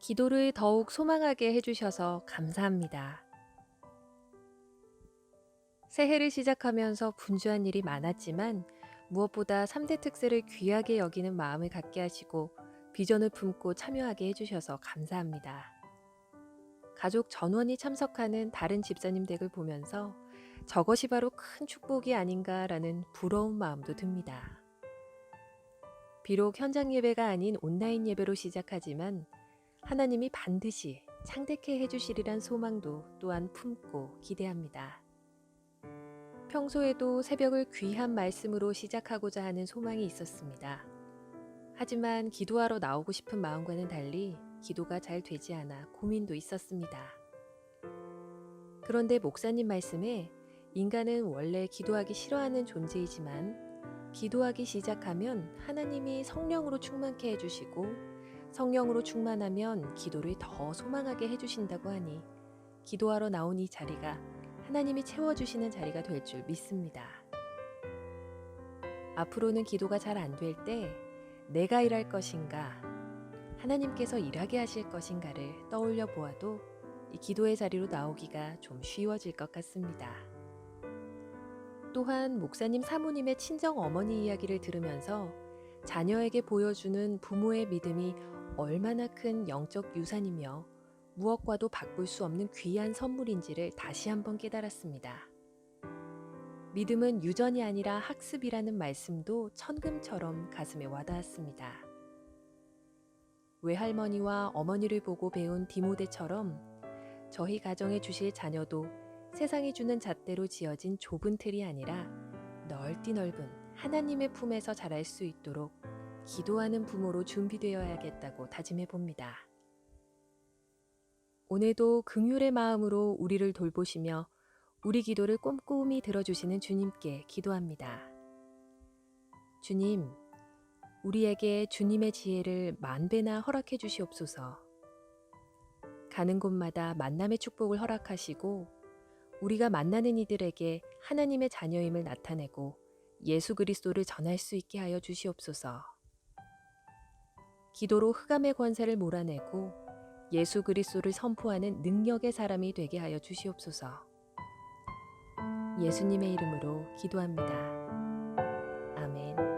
기도를 더욱 소망하게 해주셔서 감사합니다. 새해를 시작하면서 분주한 일이 많았지만 무엇보다 3대 특세를 귀하게 여기는 마음을 갖게 하시고 비전을 품고 참여하게 해주셔서 감사합니다. 가족 전원이 참석하는 다른 집사님 댁을 보면서 저것이 바로 큰 축복이 아닌가라는 부러운 마음도 듭니다. 비록 현장 예배가 아닌 온라인 예배로 시작하지만 하나님이 반드시 창대케 해주시리란 소망도 또한 품고 기대합니다. 평소에도 새벽을 귀한 말씀으로 시작하고자 하는 소망이 있었습니다. 하지만 기도하러 나오고 싶은 마음과는 달리 기도가 잘 되지 않아 고민도 있었습니다. 그런데 목사님 말씀에 인간은 원래 기도하기 싫어하는 존재이지만 기도하기 시작하면 하나님이 성령으로 충만케 해주시고 성령으로 충만하면 기도를 더 소망하게 해주신다고 하니 기도하러 나온 이 자리가 하나님이 채워주시는 자리가 될 줄 믿습니다. 앞으로는 기도가 잘 안 될 때 내가 일할 것인가, 하나님께서 일하게 하실 것인가를 떠올려 보아도 이 기도의 자리로 나오기가 좀 쉬워질 것 같습니다. 또한 목사님 사모님의 친정 어머니 이야기를 들으면서 자녀에게 보여주는 부모의 믿음이 얼마나 큰 영적 유산이며 무엇과도 바꿀 수 없는 귀한 선물인지를 다시 한번 깨달았습니다. 믿음은 유전이 아니라 학습이라는 말씀도 천금처럼 가슴에 와닿았습니다. 외할머니와 어머니를 보고 배운 디모데처럼 저희 가정에 주실 자녀도 세상이 주는 잣대로 지어진 좁은 틀이 아니라 넓디 넓은 하나님의 품에서 자랄 수 있도록 기도하는 부모로 준비되어야겠다고 다짐해 봅니다. 오늘도 긍휼의 마음으로 우리를 돌보시며 우리 기도를 꼼꼼히 들어주시는 주님께 기도합니다. 주님, 우리에게 주님의 지혜를 만배나 허락해 주시옵소서. 가는 곳마다 만남의 축복을 허락하시고 우리가 만나는 이들에게 하나님의 자녀임을 나타내고 예수 그리스도를 전할 수 있게 하여 주시옵소서. 기도로 흑암의 권세를 몰아내고 예수 그리스도를 선포하는 능력의 사람이 되게 하여 주시옵소서. 예수님의 이름으로 기도합니다. 아멘.